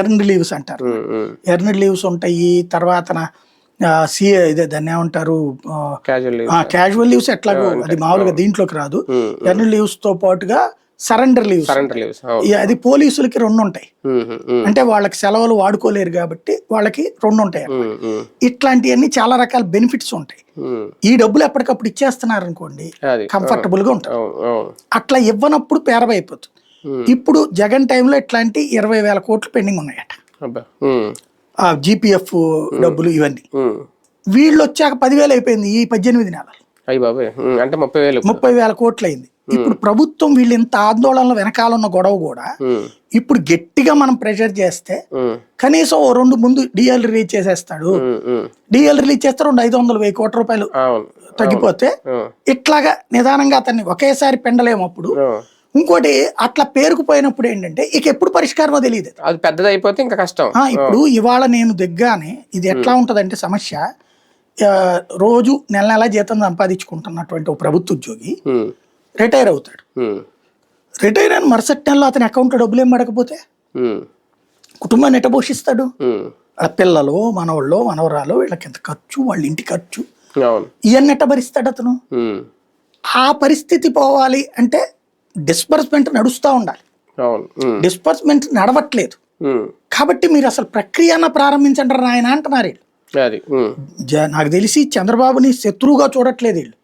Earn leaves అంటారు. Earn leaves ఉంటాయి తర్వాత సి ఇదే దాన్ని ఏమంటారు క్యాజువల్ లీవ్ క్యాజువల్ లీవ్స్ ఎట్లాగో అది మామూలుగా దీంట్లోకి రాదు. ఎర్న్ లీవ్స్తో పాటుగా సరెండర్ లీవ్స్. సరెండర్ లీవ్స్ అది పోలీసులకి రెండు ఉంటాయి. అంటే వాళ్ళకి సెలవులు వాడుకోలేరు కాబట్టి వాళ్ళకి రెండు ఉంటాయి ఇట్లాంటివన్నీ చాలా రకాల బెనిఫిట్స్ ఉంటాయి. ఈ డబ్బులు ఎప్పటికప్పుడు ఇచ్చేస్తున్నారు అనుకోండి కంఫర్టబుల్గా అవును. అట్లా ఇవ్వనప్పుడు పేరవైపోతుంది. ఇప్పుడు జగన్ టైంలో ఇట్లాంటి ఇరవై వేల కోట్లు పెండింగ్ ఉన్నాయట. ఉమ్, ఆ జీపీఎఫ్ డబ్బులు ఇవన్నీ. వీళ్ళు వచ్చాక పదివేలు అయిపోయింది ఈ పద్దెనిమిది నెలలు. అంటే ముప్పై వేలు. ముప్పై వేల కోట్లు అయింది. ఇప్పుడు ప్రభుత్వం వీళ్ళు ఇంత ఆందోళనలో వెనకాల ఉన్న గొడవ కూడా ఇప్పుడు గట్టిగా మనం ప్రెషర్ చేస్తే కనీసం ఓ రెండు ముందు డిఎల్ రిలీజ్ చేసేస్తాడు. డిఎల్ రిలీజ్ చేస్తే రెండు ఐదు వందలు వెయ్యి కోట్ల రూపాయలు తగ్గిపోతే ఇట్లాగా నిదానంగా అతన్ని ఒకేసారి పెండలేము అప్పుడు. ఇంకోటి అట్లా పేరుకుపోయినప్పుడు ఏంటంటే ఇక ఎప్పుడు పరిష్కారమో తెలియదు అది పెద్దది అయిపోతే ఇంకా కష్టం. ఇప్పుడు ఇవాళ నేను దిగ్గానే ఇది ఎట్లా ఉంటదంటే సమస్య రోజు నెల నెల జీతం సంపాదించుకుంటున్నటువంటి ఒక ప్రభుత్వ ఉద్యోగి రిటైర్ అవుతాడు. రిటైర్ అయిన మరుసటి నెలలో అతని అకౌంట్లో డబ్బులు ఏం పడకపోతే? కుటుంబాన్ని ఎట్ట పోషిస్తాడు? పిల్లలు మనవాళ్ళు మనవరాలు వీళ్ళకి ఎంత ఖర్చు వాళ్ళ ఇంటి ఖర్చు ఇవన్నీ ఎట్ట భరిస్తాడు అతను? ఆ పరిస్థితి పోవాలి అంటే డిస్బర్స్మెంట్ నడుస్తూ ఉండాలి. డిస్బర్స్మెంట్ నడవట్లేదు. కాబట్టి మీరు అసలు ప్రక్రియన ప్రారంభించండి ఆయన అంటున్నారు నాకు తెలిసి చంద్రబాబుని శత్రువుగా చూడట్లేదు వీళ్ళు.